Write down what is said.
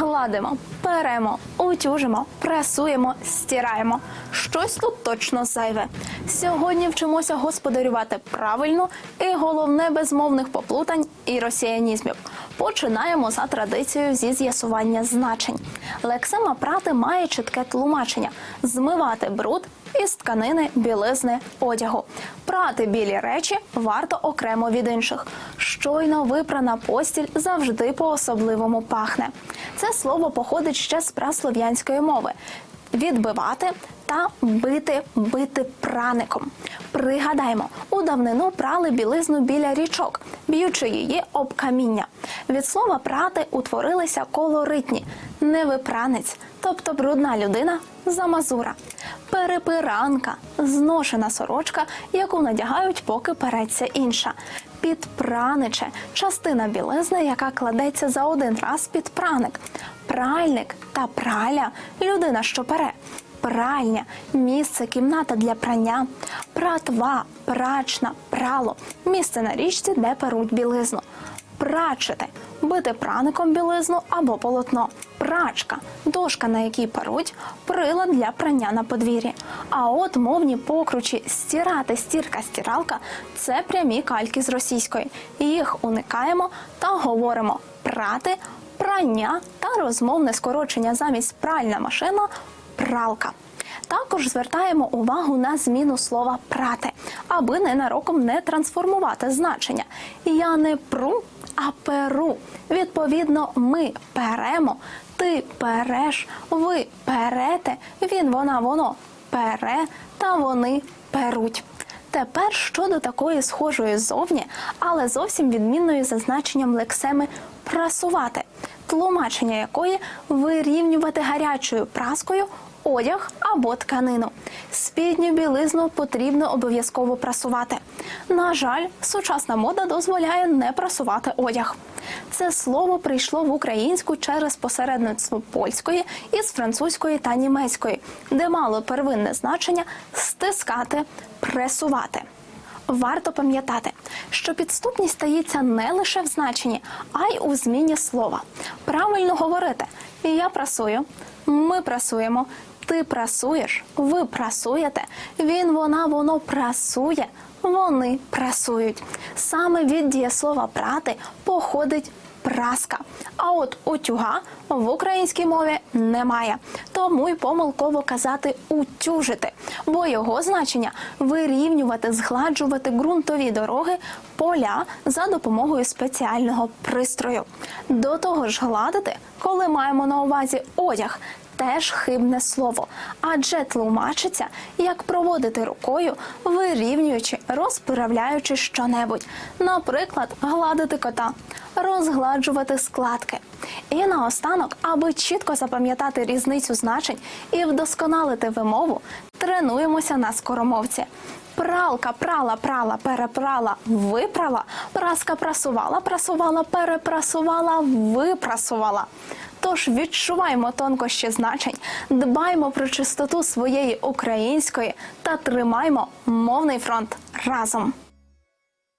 Гладимо, перемо, утюжимо, пресуємо, стираємо. Щось тут точно зайве. Сьогодні вчимося господарювати правильно і головне без мовних поплутань і росіянізмів. Починаємо за традицією зі з'ясування значень. Лексема прати має чітке тлумачення: змивати бруд із тканини, білизни, одягу. Прати білі речі варто окремо від інших. Щойно випрана постіль завжди по-особливому пахне. Це слово походить ще з праслов'янської мови. Відбивати та бити бити праником. Пригадаймо, у давнину прали білизну біля річок, б'ючи її об каміння. Від слова прати утворилися колоритні невипранець, тобто брудна людина замазура, перепиранка, зношена сорочка, яку надягають, поки переться інша. Підпраниче частина білизни, яка кладеться за один раз під праник. Пральник та праля людина, що пере. Пральня, місце, кімната для прання, пратва, прачна, прало, місце на річці, де перуть білизну. Прачити бити праником білизну або полотно. Прачка дошка, на якій перуть, прилад для прання на подвір'ї. А от мовні покручі стирати, стірка, стиралка це прямі кальки з російської. Їх уникаємо та говоримо прати, прання та розмовне скорочення замість пральна машина пралка. Також звертаємо увагу на зміну слова прати, аби ненароком не трансформувати значення. Я не пру, а перу. Відповідно, ми перемо, ти переш, ви перете, він, вона, воно пере та вони перуть. Тепер щодо такої схожої зовні, але зовсім відмінної за значенням лексеми прасувати, тлумачення якої вирівнювати гарячою праскою одяг або тканину. Спідню білизну потрібно обов'язково прасувати. На жаль, сучасна мода дозволяє не прасувати одяг. Це слово прийшло в українську через посередництво польської із французької та німецької, де мало первинне значення стискати, пресувати. Варто пам'ятати, що підступність стається не лише в значенні, а й у зміні слова. Правильно говорити: я прасую, ми прасуємо, ти прасуєш, ви прасуєте, він, вона, воно прасує, вони прасують. Саме від дієслова прати походить праска. А от утюга в українській мові немає. Тому й помилково казати утюжити, бо його значення вирівнювати, згладжувати ґрунтові дороги, поля за допомогою спеціального пристрою. До того ж, гладити, коли маємо на увазі одяг. Теж хибне слово, адже тлумачиться, як проводити рукою, вирівнюючи, розправляючи щонебудь. Наприклад, гладити кота, розгладжувати складки. І наостанок, аби чітко запам'ятати різницю значень і вдосконалити вимову, тренуємося на скоромовці. Пралка, прала, прала, перепрала, випрала, праска прасувала, прасувала, перепрасувала, випрасувала. Тож відчуваємо тонкощі значень, дбаймо про чистоту своєї української та тримаймо мовний фронт разом.